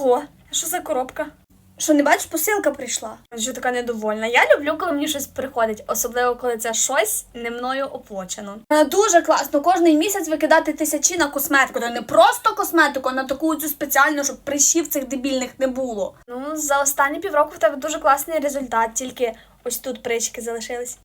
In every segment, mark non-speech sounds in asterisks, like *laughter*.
Ого, що за коробка? Що не бачиш, посилка прийшла. Що така недовольна. Я люблю, коли мені щось приходить, особливо коли це щось не мною оплачено. Дуже класно. Кожний місяць викидати тисячі на косметику. Та не просто косметику, а на таку цю спеціальну, щоб прищів цих дебільних не було. Ну, за останні півроку в тебе дуже класний результат, тільки ось тут прички залишились.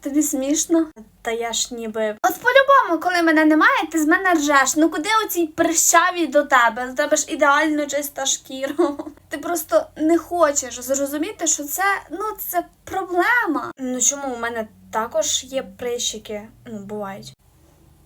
Тобі смішно? Та я ж ніби. От по-любому, коли мене немає, ти з мене ржеш. Ну куди оцій прищаві до тебе? У тебе ж ідеально чиста шкіра. *laughs* Ти просто не хочеш зрозуміти, що це ну це проблема. Ну чому у мене також є прищики? Ну, бувають.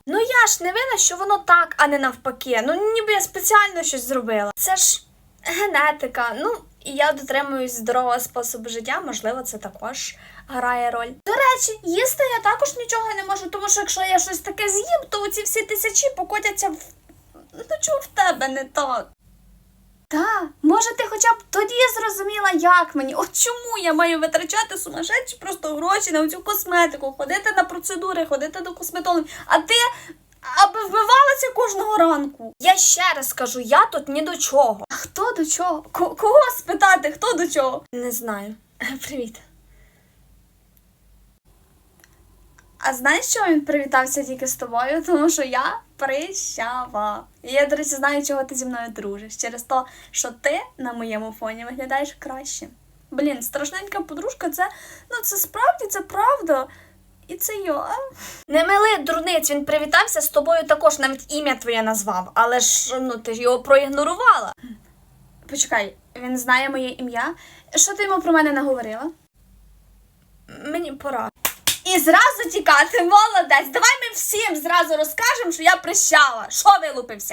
Ну я ж не винна, що воно так, а не навпаки. Ну ніби я спеціально щось зробила. Це ж генетика. Ну, і я дотримуюсь здорового способу життя, можливо, це також грає роль. До речі, їсти я також нічого не можу, тому що якщо я щось таке з'їм, то оці всі тисячі покотяться в. Ну чого в тебе не так? Та, може, ти хоча б тоді зрозуміла, як мені. От чому я маю витрачати сумасшедші просто гроші на цю косметику, ходити на процедури, ходити до косметологів, а ти аби вбивалася кожного ранку. Я ще раз кажу, я тут ні до чого. А хто до чого? Ко- кого спитати, хто до чого? Не знаю. Привіт. А знаєш, що він привітався тільки з тобою? *laughs* Тому що я прищава. І я, до речі, знаю, чого ти зі мною дружиш. Через те, що ти на моєму фоні виглядаєш краще. Блін, страшненька подружка, це ну це справді це правда. І це я. Не мили дурниць, він привітався з тобою також, навіть ім'я твоє назвав, але ж ну ти ж його проігнорувала. Почекай, він знає моє ім'я. Що ти йому про мене наговорила? Мені пора. Зразу тікати, молодець. Давай ми всім зразу розкажемо, що я прищала, Що вилупився?